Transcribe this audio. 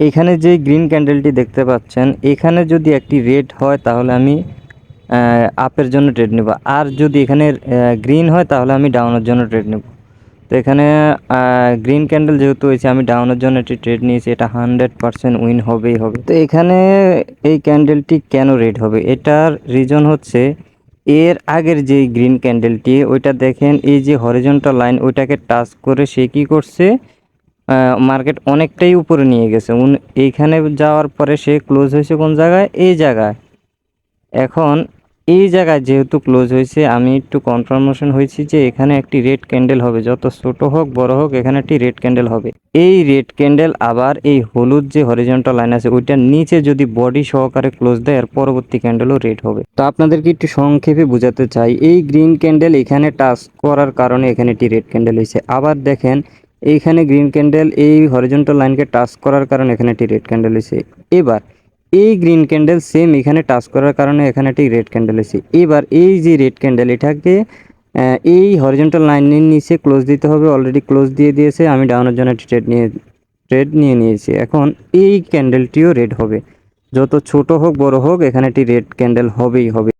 এখানে যে গ্রিন ক্যান্ডেলটি দেখতে পাচ্ছেন, এখানে যদি একটি রেড হয়, তাহলে আমি আপের জন্য ট্রেড নেব। আর যদি এখানে গ্রিন হয়, তাহলে আমি ডাউনের জন্য ট্রেড নেব। তো এখানে গ্রিন ক্যান্ডেল যেহেতু হয়েছে, আমি ডাউনের জন্য একটি ট্রেড নিয়েছি, এটা হান্ড্রেড পারসেন্ট উইন হবেই হবে। তো এখানে এই ক্যান্ডেলটি কেন রেড হবে? এটার রিজন হচ্ছে, এর আগের যে গ্রিন ক্যান্ডেলটি ওইটা দেখেন, এই যে হরিজন্টাল লাইন ওইটাকে টাচ করে সে কী করছে? মার্কেট অনেকটাই উপরে নিয়ে গেছে। এইখানে যাওয়ার পরে সে ক্লোজ হয়েছে কোন জায়গায়? এই জায়গায়। এখন এই জায়গায় যেহেতু ক্লোজ হয়েছে, আমি একটু কনফার্মেশন হয়েছি যে এখানে একটি রেড ক্যান্ডেল হবে। যত ছোট হোক, বড় হোক, এখানে একটি রেড ক্যান্ডেল হবে। এই রেড ক্যান্ডেল আবার এই হলুদ যে হরিজন্টাল লাইন আছে ওইটার নিচে যদি বডি সহকারে ক্লোজ দেয় আর পরবর্তী ক্যান্ডেলও রেড হবে। তো আপনাদেরকে একটু সংক্ষেপে বোঝাতে চাই। এই গ্রিন ক্যান্ডেল এখানে টাচ করার কারণে এখানে একটি রেড ক্যান্ডেল হয়েছে। আবার দেখেন এইখানে গ্রিন ক্যান্ডেল এই হরিজন্টাল লাইনকে টাচ করার কারণে এখানে একটি রেড ক্যান্ডেল হয়েছে এবার, এই গ্রিন ক্যান্ডেল সেম এখানে টাচ করার কারণে এখানে একটি রেড ক্যান্ডেল এসে এবার, এই যে রেড ক্যান্ডেল এটাকে এই হরিজন্টাল লাইনের নিচে ক্লোজ দিতে হবে অলরেডি ক্লোজ দিয়ে দিয়েছে, আমি ডাউনের জন্য একটি ট্রেড নিয়ে ট্রেড নিয়ে নিয়েছি। এখন এই ক্যান্ডেলটিও রেড হবে। যত ছোট হোক, বড় হোক, এখানে একটি রেড ক্যান্ডেল হবেই, হবে।